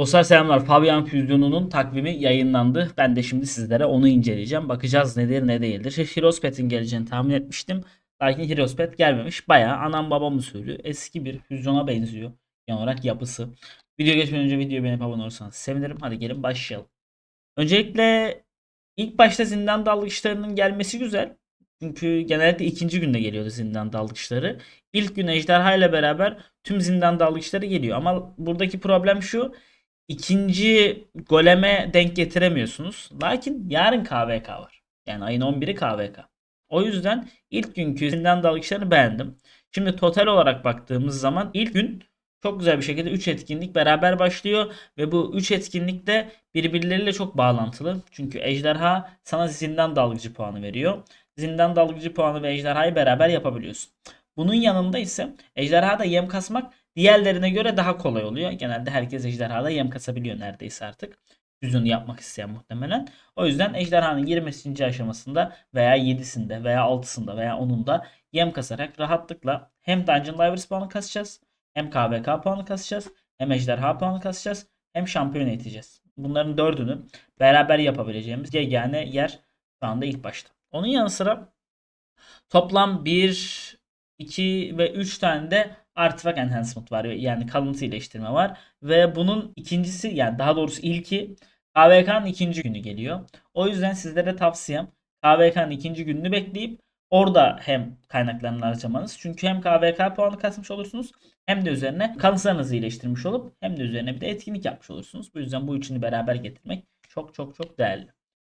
Dostlar selamlar. Fabian Füzyonu'nun takvimi yayınlandı. Ben de şimdi sizlere onu inceleyeceğim. Bakacağız nedir ne değildir. Şey, Heroes Pet'in geleceğini tahmin etmiştim. Lakin Heroes Pet gelmemiş. Bayağı anam babam usulü eski bir füzyona benziyor. Genel olarak yapısı. Video geçmeden önce videoyu beğenip abone olursanız sevinirim. Hadi gelin başlayalım. Öncelikle ilk başta zindan dalgıçlarının gelmesi güzel. Çünkü genellikle ikinci günde geliyordu zindan dalgıçları. İlk gün ejderha ile beraber tüm zindan dalgıçları geliyor. Ama buradaki problem şu. İkinci goleme denk getiremiyorsunuz. Lakin yarın KVK var. Yani ayın 11'i KVK. O yüzden ilk günkü zindan dalgıçlarını beğendim. Şimdi total olarak baktığımız zaman ilk gün çok güzel bir şekilde 3 etkinlik beraber başlıyor ve bu 3 etkinlik de birbirleriyle çok bağlantılı. Çünkü ejderha sana zindan dalgıcı puanı veriyor. Zindan dalgıcı puanı ve ejderhayı beraber yapabiliyorsun. Bunun yanında ise ejderhada yem kasmak diğerlerine göre daha kolay oluyor. Genelde herkes ejderhada yem kasabiliyor neredeyse artık. Füzyonu yapmak isteyen muhtemelen. O yüzden ejderhanın 20. aşamasında veya 7'sinde veya 6'sında veya 10'unda yem kasarak rahatlıkla hem Dungeon Divers puanı kasacağız. Hem KVK puanı kasacağız. Hem ejderha puanı kasacağız. Hem şampiyon eğiteceğiz. Bunların dördünü beraber yapabileceğimiz yegane yer şu anda ilk başta. Onun yanı sıra toplam 1, 2 ve 3 tane de artifact enhancement var. Yani kalıntı iyileştirme var. Ve bunun ikincisi yani daha doğrusu ilki KVK'nın ikinci günü geliyor. O yüzden sizlere tavsiyem KVK'nın ikinci gününü bekleyip orada hem kaynaklarını harcamanız. Çünkü hem KVK puanı kasmış olursunuz hem de üzerine kanıtlarınızı iyileştirmiş olup hem de üzerine bir de etkinlik yapmış olursunuz. Bu yüzden bu üçünü beraber getirmek çok çok çok değerli.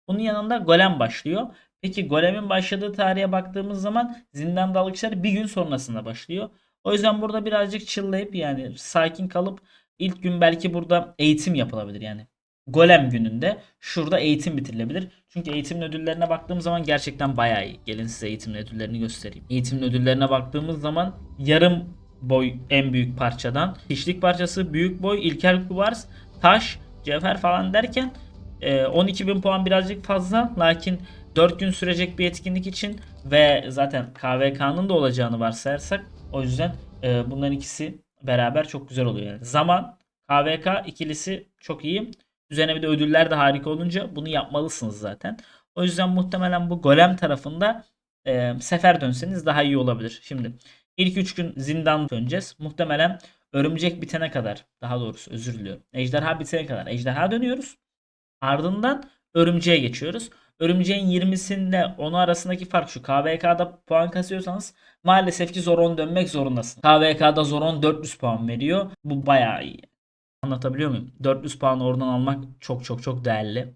Bunun yanında golem başlıyor. Peki golemin başladığı tarihe baktığımız zaman zindan dalgıçları bir gün sonrasında başlıyor. O yüzden burada birazcık chill'layıp yani sakin kalıp ilk gün belki burada eğitim yapılabilir yani. Golem gününde şurada eğitim bitirilebilir. Çünkü eğitim ödüllerine baktığım zaman gerçekten bayağı iyi. Gelin size eğitim ödüllerini göstereyim. Eğitim ödüllerine baktığımız zaman yarım boy en büyük parçadan hiçlik parçası, büyük boy, ilkel kuvars, taş, cevher falan derken 12.000 puan birazcık fazla. Lakin 4 gün sürecek bir etkinlik için ve zaten KVK'nın da olacağını varsayarsak o yüzden e, bunların ikisi beraber çok güzel oluyor. Yani zaman KVK ikilisi çok iyi. Üzerine bir de ödüller de harika olunca bunu yapmalısınız zaten. O yüzden muhtemelen bu golem tarafında e, sefer dönseniz daha iyi olabilir. Şimdi ilk 3 gün zindan döneceğiz. Muhtemelen örümcek bitene kadar daha doğrusu özür diliyorum. Ejderha bitene kadar ejderha dönüyoruz. Ardından örümceğe geçiyoruz. Örümceğin 20'sinde onu arasındaki fark şu. KVK'da puan kasıyorsanız maalesef ki Zoron dönmek zorundasın. KVK'da Zoron 400 puan veriyor. Bu bayağı iyi. Anlatabiliyor muyum? 400 puan oradan almak çok çok çok değerli.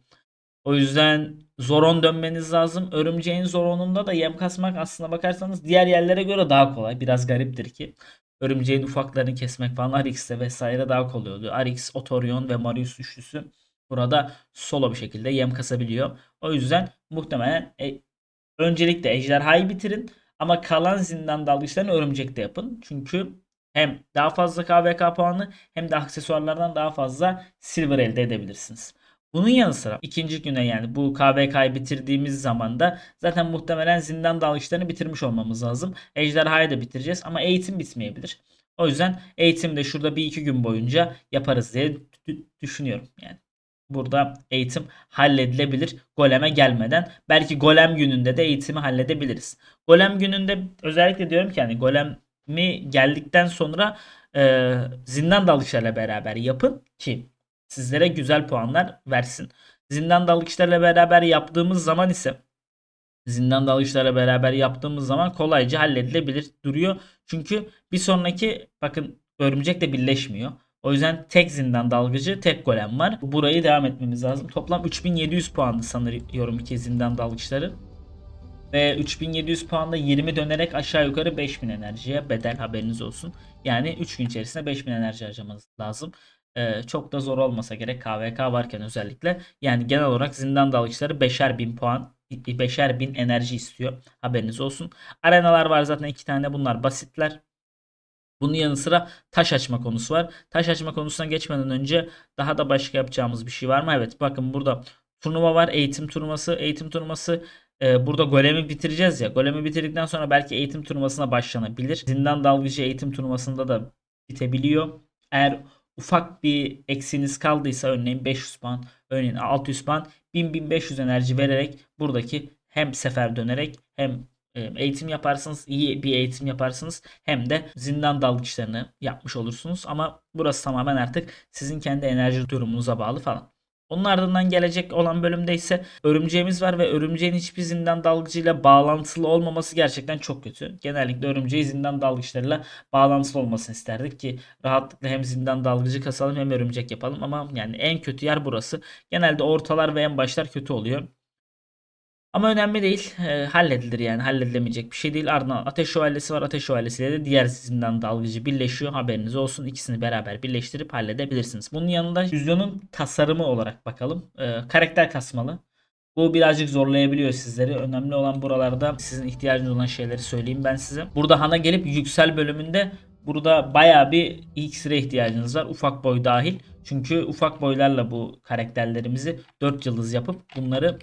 O yüzden Zoron dönmeniz lazım. Örümceğin Zoron'unda da yem kasmak aslına bakarsanız diğer yerlere göre daha kolay. Biraz gariptir ki. Örümceğin ufaklarını kesmek falan Arix'te vesaire daha kolay oluyor. Arix, Otorion ve Marius üçlüsü burada solo bir şekilde yem kasabiliyor. O yüzden muhtemelen e, öncelikle ejderhayı bitirin ama kalan zindan dalgıçlarını örümcekte yapın. Çünkü hem daha fazla KVK puanı hem de aksesuarlardan daha fazla silver elde edebilirsiniz. Bunun yanı sıra ikinci güne yani bu KVK'yı bitirdiğimiz zaman da zaten muhtemelen zindan dalgıçlarını bitirmiş olmamız lazım. Ejderhayı da bitireceğiz ama eğitim bitmeyebilir. O yüzden eğitimde şurada bir iki gün boyunca yaparız diye düşünüyorum yani burada eğitim halledilebilir goleme gelmeden. Belki golem gününde de eğitimi halledebiliriz. Golem gününde özellikle diyorum ki yani golemi geldikten sonra e, zindan dalışlarla beraber yapın ki sizlere güzel puanlar versin. Zindan dalışlarla beraber yaptığımız zaman ise zindan dalışlarla beraber yaptığımız zaman kolayca halledilebilir duruyor. Çünkü bir sonraki bakın örümcek de birleşmiyor. O yüzden tek zindan dalgıcı, tek golem var. Burayı devam etmemiz lazım. Toplam 3700 puandı sanıyorum iki zindan dalgıçları. Ve 3700 puanda 20 dönerek aşağı yukarı 5000 enerjiye bedel haberiniz olsun. Yani 3 gün içerisinde 5000 enerji harcamanız lazım. Ee, çok da zor olmasa gerek KVK varken özellikle. Yani genel olarak zindan dalgıçları 5'er bin puan 5'er bin enerji istiyor. Haberiniz olsun. Arenalar var zaten iki tane bunlar basitler. Bunun yanı sıra taş açma konusu var. Taş açma konusuna geçmeden önce daha da başka yapacağımız bir şey var mı? Evet bakın burada turnuva var. Eğitim turnuvası. Eğitim turnuvası e, burada golemi bitireceğiz ya. Golemi bitirdikten sonra belki eğitim turnuvasına başlanabilir. Zindan dalgıcı eğitim turnuvasında da bitebiliyor. Eğer ufak bir eksiniz kaldıysa örneğin 500 puan, örneğin 600 puan 1000-1500 enerji vererek buradaki hem sefer dönerek hem eğitim yaparsınız, iyi bir eğitim yaparsınız hem de zindan dalgıçlarını yapmış olursunuz. Ama burası tamamen artık sizin kendi enerji durumunuza bağlı falan. Onun ardından gelecek olan bölümde ise örümceğimiz var ve örümceğin hiçbir zindan dalgıcıyla bağlantılı olmaması gerçekten çok kötü. Genellikle örümceği zindan dalgıçlarıyla bağlantılı olmasını isterdik ki rahatlıkla hem zindan dalgıcı kasalım hem örümcek yapalım ama yani en kötü yer burası. Genelde ortalar ve en başlar kötü oluyor. Ama önemli değil. E, halledilir yani. Halledilemeyecek bir şey değil. Ardından Ateş Şövalyesi var. Ateş Şövalyesiyle de diğer zindan dalgıcı birleşiyor. Haberiniz olsun. İkisini beraber birleştirip halledebilirsiniz. Bunun yanında füzyonun tasarımı olarak bakalım. E, karakter kasmalı. Bu birazcık zorlayabiliyor sizleri. Önemli olan buralarda sizin ihtiyacınız olan şeyleri söyleyeyim ben size. Burada Han'a gelip yüksel bölümünde burada baya bir iksire ihtiyacınız var. Ufak boy dahil. Çünkü ufak boylarla bu karakterlerimizi 4 yıldız yapıp bunları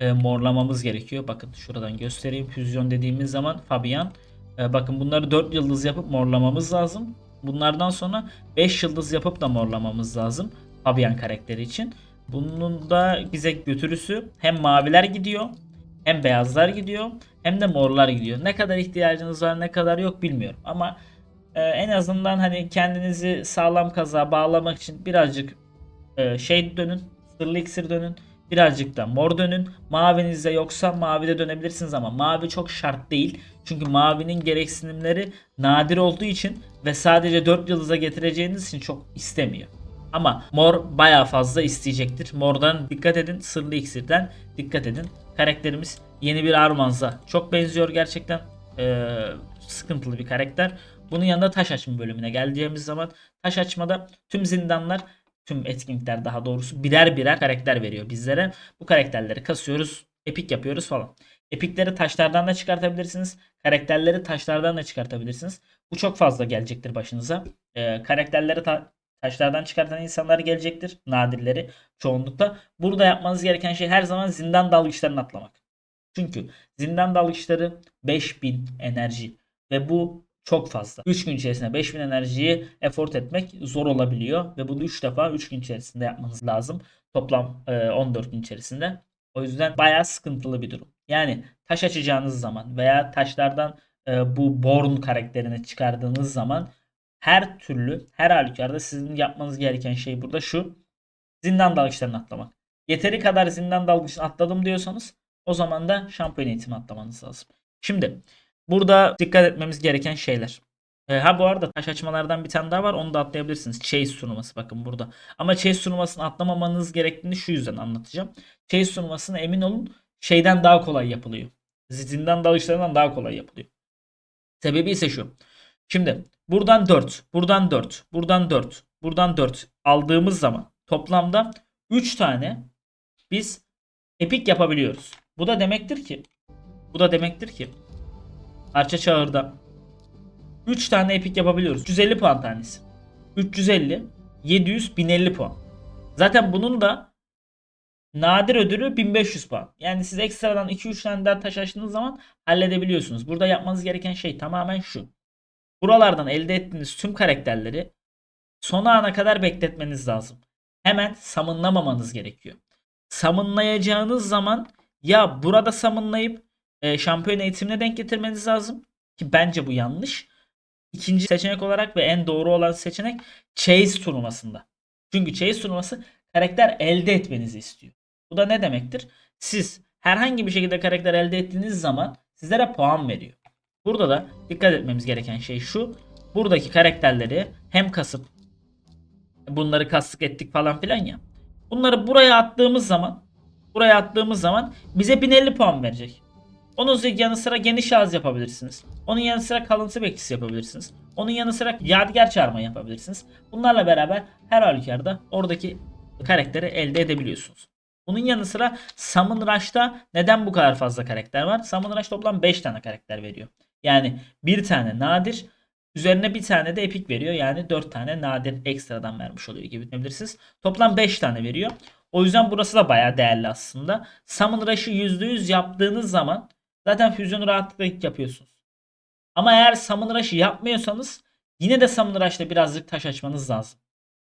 e, morlamamız gerekiyor. Bakın şuradan göstereyim. Füzyon dediğimiz zaman Fabian. E, bakın bunları 4 yıldız yapıp morlamamız lazım. Bunlardan sonra 5 yıldız yapıp da morlamamız lazım. Fabian karakteri için. Bunun da bize götürüsü hem maviler gidiyor hem beyazlar gidiyor hem de morlar gidiyor. Ne kadar ihtiyacınız var ne kadar yok bilmiyorum ama e, en azından hani kendinizi sağlam kaza bağlamak için birazcık e, şey dönün. Sırlı iksir dönün. Birazcık da mor dönün. Mavinizde yoksa mavide dönebilirsiniz ama mavi çok şart değil. Çünkü mavinin gereksinimleri nadir olduğu için ve sadece 4 yıldıza getireceğiniz için çok istemiyor. Ama mor bayağı fazla isteyecektir. Mordan dikkat edin. Sırlı iksirden dikkat edin. Karakterimiz yeni bir Armanz'a çok benziyor gerçekten. Ee, sıkıntılı bir karakter. Bunun yanında taş açma bölümüne geldiğimiz zaman taş açmada tüm zindanlar tüm etkinlikler daha doğrusu birer birer karakter veriyor bizlere. Bu karakterleri kasıyoruz, epik yapıyoruz falan. Epikleri taşlardan da çıkartabilirsiniz. Karakterleri taşlardan da çıkartabilirsiniz. Bu çok fazla gelecektir başınıza. Ee, karakterleri ta- taşlardan çıkartan insanlar gelecektir. Nadirleri çoğunlukla. Burada yapmanız gereken şey her zaman zindan dalgıçlarını atlamak. Çünkü zindan dalgıçları 5000 enerji ve bu çok fazla. 3 gün içerisinde 5000 enerjiyi effort etmek zor olabiliyor ve bunu 3 defa 3 gün içerisinde yapmanız lazım. Toplam e, 14 gün içerisinde. O yüzden bayağı sıkıntılı bir durum. Yani taş açacağınız zaman veya taşlardan e, bu Born karakterini çıkardığınız zaman her türlü her halükarda sizin yapmanız gereken şey burada şu. Zindan dalgıçlarını atlamak. Yeteri kadar zindan dalgıçını atladım diyorsanız o zaman da şampiyon eğitimi atlamanız lazım. Şimdi burada dikkat etmemiz gereken şeyler. E, ha bu arada taş açmalardan bir tane daha var. Onu da atlayabilirsiniz. Chase turnuvası bakın burada. Ama Chase turnuvasını atlamamanız gerektiğini şu yüzden anlatacağım. Chase turnuvasını emin olun şeyden daha kolay yapılıyor. Zindan dalışlarından daha kolay yapılıyor. Sebebi ise şu. Şimdi buradan 4, buradan 4, buradan 4, buradan 4 aldığımız zaman toplamda 3 tane biz epik yapabiliyoruz. Bu da demektir ki bu da demektir ki Arça Çağır'da 3 tane epik yapabiliyoruz. 350 puan tanesi. 350, 700, 1050 puan. Zaten bunun da nadir ödülü 1500 puan. Yani siz ekstradan 2-3 tane daha taş açtığınız zaman halledebiliyorsunuz. Burada yapmanız gereken şey tamamen şu. Buralardan elde ettiğiniz tüm karakterleri son ana kadar bekletmeniz lazım. Hemen samınlamamanız gerekiyor. Samınlayacağınız zaman ya burada samınlayıp e, şampiyon eğitimine denk getirmeniz lazım. Ki bence bu yanlış. İkinci seçenek olarak ve en doğru olan seçenek Chase turnuvasında. Çünkü Chase turnuvası karakter elde etmenizi istiyor. Bu da ne demektir? Siz herhangi bir şekilde karakter elde ettiğiniz zaman sizlere puan veriyor. Burada da dikkat etmemiz gereken şey şu. Buradaki karakterleri hem kasıp bunları kastık ettik falan filan ya. Bunları buraya attığımız zaman buraya attığımız zaman bize 1050 puan verecek. Onun yanı sıra geniş ağız yapabilirsiniz. Onun yanı sıra kalıntı bekçisi yapabilirsiniz. Onun yanı sıra yadigar çağırma yapabilirsiniz. Bunlarla beraber her halükarda oradaki karakteri elde edebiliyorsunuz. Bunun yanı sıra Summon Rush'ta neden bu kadar fazla karakter var? Summon Rush toplam 5 tane karakter veriyor. Yani bir tane nadir üzerine bir tane de epik veriyor. Yani 4 tane nadir ekstradan vermiş oluyor gibi düşünebilirsiniz. Toplam 5 tane veriyor. O yüzden burası da bayağı değerli aslında. Summon Rush'ı %100 yaptığınız zaman zaten füzyonu rahatlıkla yapıyorsunuz. Ama eğer Summon Rush'ı yapmıyorsanız yine de Summon Rush'ta birazcık taş açmanız lazım.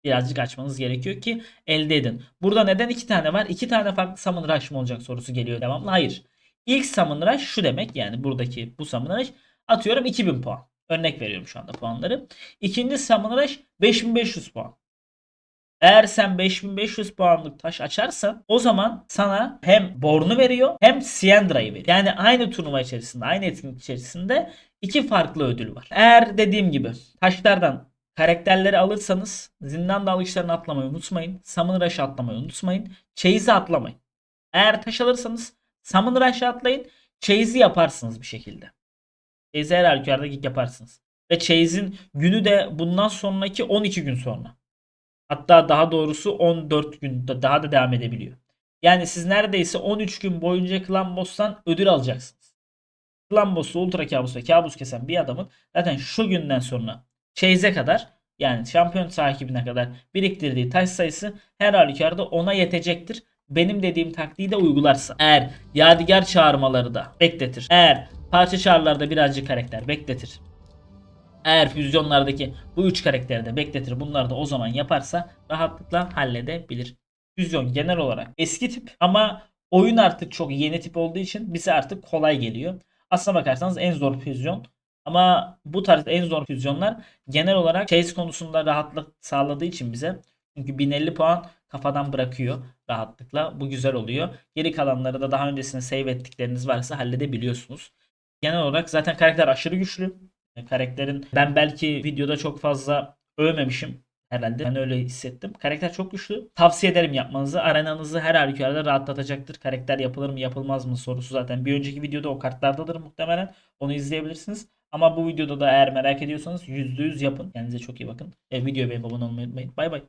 birazcık açmanız gerekiyor ki elde edin. Burada neden iki tane var? İki tane farklı summon rush mı olacak sorusu geliyor devamlı. Hayır. İlk summon rush şu demek yani buradaki bu summon rush atıyorum 2000 puan. Örnek veriyorum şu anda puanları. İkinci summon rush 5500 puan. Eğer sen 5500 puanlık taş açarsan o zaman sana hem Born'u veriyor hem Siendra'yı veriyor. Yani aynı turnuva içerisinde, aynı etkinlik içerisinde iki farklı ödül var. Eğer dediğim gibi taşlardan karakterleri alırsanız zindan dalışlarını atlamayı unutmayın. Summon Rush'ı atlamayı unutmayın. Chase'i atlamayın. Eğer taş alırsanız Summon Rush'ı atlayın. Chase'i yaparsınız bir şekilde. Chase'i her halükarda yaparsınız. Ve Chase'in günü de bundan sonraki 12 gün sonra. Hatta daha doğrusu 14 gün da- daha da devam edebiliyor. Yani siz neredeyse 13 gün boyunca Clan Boss'tan ödül alacaksınız. Clan Boss'u Ultra Kabus ve Kabus kesen bir adamın zaten şu günden sonra Chase'e kadar yani şampiyon sahibine kadar biriktirdiği taş sayısı her halükarda ona yetecektir. Benim dediğim taktiği de uygularsa. Eğer yadigar çağırmaları da bekletir. Eğer parça çağrılarda birazcık karakter bekletir. Eğer füzyonlardaki bu üç karakteri de bekletir bunları da o zaman yaparsa rahatlıkla halledebilir. Füzyon genel olarak eski tip ama oyun artık çok yeni tip olduğu için bize artık kolay geliyor. Aslına bakarsanız en zor füzyon ama bu tarz en zor füzyonlar genel olarak chase konusunda rahatlık sağladığı için bize çünkü 1050 puan kafadan bırakıyor rahatlıkla. Bu güzel oluyor. Geri kalanları da daha öncesinde save ettikleriniz varsa halledebiliyorsunuz. Genel olarak zaten karakter aşırı güçlü. Karakterin ben belki videoda çok fazla övmemişim herhalde. Ben öyle hissettim. Karakter çok güçlü. Tavsiye ederim yapmanızı. Arenanızı her halükarda rahatlatacaktır. Karakter yapılır mı yapılmaz mı sorusu zaten bir önceki videoda o kartlardadır muhtemelen. Onu izleyebilirsiniz. Ama bu videoda da eğer merak ediyorsanız %100 yapın. Kendinize çok iyi bakın. E, videoya beğenip abone olmayı unutmayın. Bay bay.